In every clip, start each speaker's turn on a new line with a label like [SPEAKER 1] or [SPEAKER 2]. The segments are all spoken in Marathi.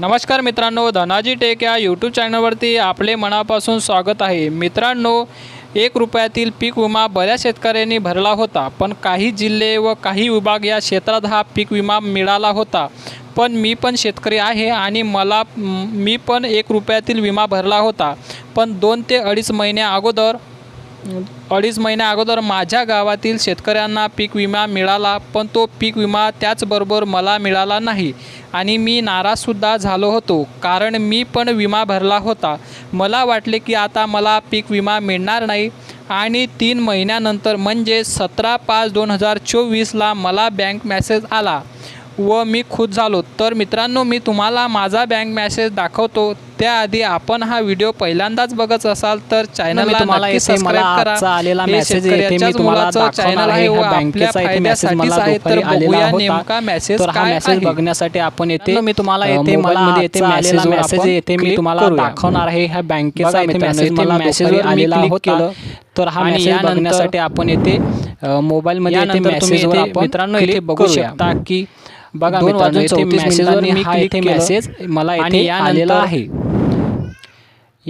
[SPEAKER 1] नमस्कार मित्रांनो धनाजी टेक या यूट्यूब चॅनलवरती आपले मनापासून स्वागत आहे. मित्रांनो एक रुपयातील पीक विमा बऱ्याच शेतकऱ्यांनी भरला होता पण काही जिल्हे व काही विभाग या क्षेत्रात हा पीक विमा मिळाला होता. पण मी पण शेतकरी आहे आणि मला मी पण एक रुपयातील विमा भरला होता. पण दोन ते अडीच महिन्या अगोदर अडीच महिन्या अगोदर माझ्या गावातील शेतकऱ्यांना पीक विमा मिळाला पण तो पीक विमा त्याचबरोबर मला मिळाला नाही आणि मी नाराजसुद्धा झालो होतो कारण मी पण विमा भरला होता. मला वाटले की आता मला पीक विमा मिळणार नाही आणि तीन महिन्यानंतर म्हणजे सतरा पाच दोन हजार चोवीसला मला बँक मेसेज आला. व मी खुश झालो तर मित्रांनो मी तुम्हाला माझा बँक मेसेज दाखवतो त्याआधी आपण हा व्हिडिओ पहिल्यांदाच बघत असाल तर चॅनलला
[SPEAKER 2] तुम्हाला
[SPEAKER 1] नक्की
[SPEAKER 2] येथे
[SPEAKER 1] सबस्क्राईब करा
[SPEAKER 2] आलेला येथे मी तुम्हाला
[SPEAKER 1] चॅनल
[SPEAKER 2] आहे.
[SPEAKER 1] व आपल्या फायद्यासाठीच
[SPEAKER 2] मला
[SPEAKER 1] आहे तर बघूया. नेमका मेसेज
[SPEAKER 2] तर हा
[SPEAKER 1] काय
[SPEAKER 2] मेसेज
[SPEAKER 1] आहे
[SPEAKER 2] बघण्यासाठी आपण येथे
[SPEAKER 1] मित्रांनो, मी तुम्हाला येथे मला
[SPEAKER 2] येथे
[SPEAKER 1] आजचा
[SPEAKER 2] मेसेज मेसेज येथे मी तुम्हाला. दाखवणार आहे ह्या बँकेचा
[SPEAKER 1] मित्रांनो,
[SPEAKER 2] मेसेज मला
[SPEAKER 1] मेसेजवर
[SPEAKER 2] दुपारी
[SPEAKER 1] मी
[SPEAKER 2] आलेला होता
[SPEAKER 1] केलं.
[SPEAKER 2] तर हा मेसेज बघण्यासाठी आपण येथे मोबाईलमध्ये येथे मेसेजवर
[SPEAKER 1] येथे
[SPEAKER 2] आपण
[SPEAKER 1] मित्रांनो इथे बघू. शकता की
[SPEAKER 2] बघा मित्रांनो
[SPEAKER 1] चौतीस
[SPEAKER 2] मेसेजवर मी
[SPEAKER 1] हा इथे. मेसेज
[SPEAKER 2] मला इथे आलेला आहे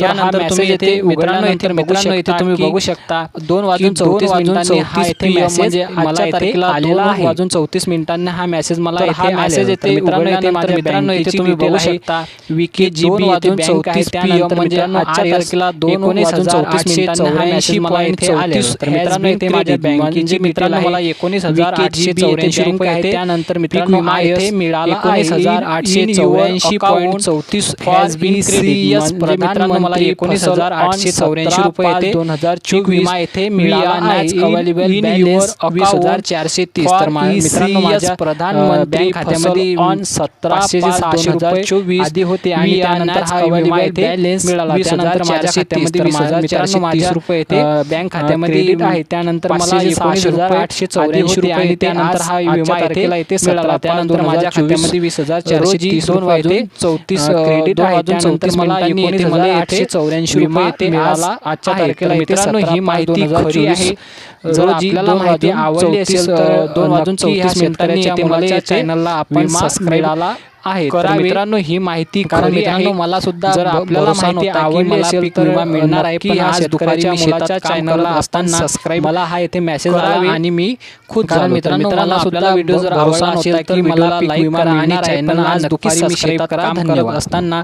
[SPEAKER 1] यानंतर तुम्ही येथे मित्रांनो इथे मित्रांनो इथे तुम्ही बघू शकता दोन वाजून चौतीस मिनिटांनी हा इथे मेसेज मला इथे आलेला आहे वाजून चौतीस मिनिटांनी हा मेसेज मला
[SPEAKER 2] हा
[SPEAKER 1] मेसेज येथे
[SPEAKER 2] येथे
[SPEAKER 1] मित्रांनो
[SPEAKER 2] उघडल्यानंतर
[SPEAKER 1] माझ्या मित्रांनो इथे
[SPEAKER 2] बँकेची
[SPEAKER 1] तुम्ही बघू. शकता
[SPEAKER 2] विकी
[SPEAKER 1] दोन
[SPEAKER 2] येथे
[SPEAKER 1] वाजून. चौतीस
[SPEAKER 2] त्यानंतर
[SPEAKER 1] म्हणजे
[SPEAKER 2] मित्रांनो
[SPEAKER 1] आजच्या तारखेला दोन
[SPEAKER 2] एकोणीस
[SPEAKER 1] वाजून
[SPEAKER 2] हजार
[SPEAKER 1] चौतीस
[SPEAKER 2] आठशे
[SPEAKER 1] मिनिटांनी हा
[SPEAKER 2] चौऱ्याऐंशी
[SPEAKER 1] मेसेज मला आलेला
[SPEAKER 2] चौतीस
[SPEAKER 1] तर मित्रांनो
[SPEAKER 2] been
[SPEAKER 1] माझ्या. बँकेची
[SPEAKER 2] म्हणजे
[SPEAKER 1] मित्रांनो मला एकोणीस हजार आठशे चौऱ्याऐंशी
[SPEAKER 2] येथे
[SPEAKER 1] रुपये.
[SPEAKER 2] आहे त्यानंतर मित्रांनो IS
[SPEAKER 1] येथे मिळाला
[SPEAKER 2] एकोणीस हजार आठशे चौऱ्याऐंशी point
[SPEAKER 1] चौतीस
[SPEAKER 2] has been credited. म्हणजे
[SPEAKER 1] मित्रांनो
[SPEAKER 2] प्रधानमंत्री
[SPEAKER 1] एकोणीस हजार आठशे चौऱ्याऐंशी रुपये येथे
[SPEAKER 2] दोन हजार
[SPEAKER 1] पीक विमा येथे मिळाला चारशे तीस. तर मित्रांनो माझ्या
[SPEAKER 2] प्रधानमंत्री
[SPEAKER 1] बँक खात्यामध्ये
[SPEAKER 2] ऑन सतरा
[SPEAKER 1] सहाशे
[SPEAKER 2] हजार
[SPEAKER 1] रुपये
[SPEAKER 2] चोवीस
[SPEAKER 1] आधी होते आणि त्यानंतर हा विमा येथे
[SPEAKER 2] balance
[SPEAKER 1] मिळाला. त्यानंतर माझ्या खात्यामध्ये. वीस हजार चारशे तीस रुपये
[SPEAKER 2] अ,
[SPEAKER 1] बँक खात्यामध्ये
[SPEAKER 2] आहे. त्यानंतर मला एकोणीस हजार
[SPEAKER 1] रुपये
[SPEAKER 2] आठशे चौऱ्याऐंशी
[SPEAKER 1] होते आणि
[SPEAKER 2] रुपये
[SPEAKER 1] त्यानंतर हा विमा येथे
[SPEAKER 2] तारखेला येथे
[SPEAKER 1] मिळाला. त्यानंतर माझ्या खात्यामध्ये वीस हजार चारशे तीस
[SPEAKER 2] दोन
[SPEAKER 1] रुपये
[SPEAKER 2] वाजून चौतीस क्रेडिट आहे. त्यानंतर मला एकोणीस हजार
[SPEAKER 1] आठशे
[SPEAKER 2] आठशे
[SPEAKER 1] चौऱ्याऐंशी रुपये येथे
[SPEAKER 2] मिळाला.
[SPEAKER 1] आज आजच्या. तारखेला
[SPEAKER 2] मित्रांनो, ही माहिती खरी आहे.
[SPEAKER 1] जर आपल्याला
[SPEAKER 2] दोन
[SPEAKER 1] माहिती आवडली असेल तर दोन वाजून चौतीस मिनिटांनी
[SPEAKER 2] चॅनलला आपण
[SPEAKER 1] मिळाला आहे
[SPEAKER 2] करावे.
[SPEAKER 1] मित्रांनो ही माहिती
[SPEAKER 2] कारण मित्रांनो. मला सुद्धा
[SPEAKER 1] जर आपल्याला माहिती
[SPEAKER 2] की
[SPEAKER 1] आवडली असेल तर
[SPEAKER 2] मिळणार आहे. पण
[SPEAKER 1] ह्या शेतकऱ्याच्या
[SPEAKER 2] काम
[SPEAKER 1] चॅनलला
[SPEAKER 2] असताना
[SPEAKER 1] सबस्क्राईब
[SPEAKER 2] मला हा येथे मेसेज आला. आणि मी खुद
[SPEAKER 1] कारण मित्रांनो, मला
[SPEAKER 2] सुद्धा
[SPEAKER 1] व्हिडिओ जर आवडला असेल तर
[SPEAKER 2] की मला
[SPEAKER 1] लाईक करा आणि चॅनलला नक्की सबस्क्राईब करा. धन्यवाद.
[SPEAKER 2] असताना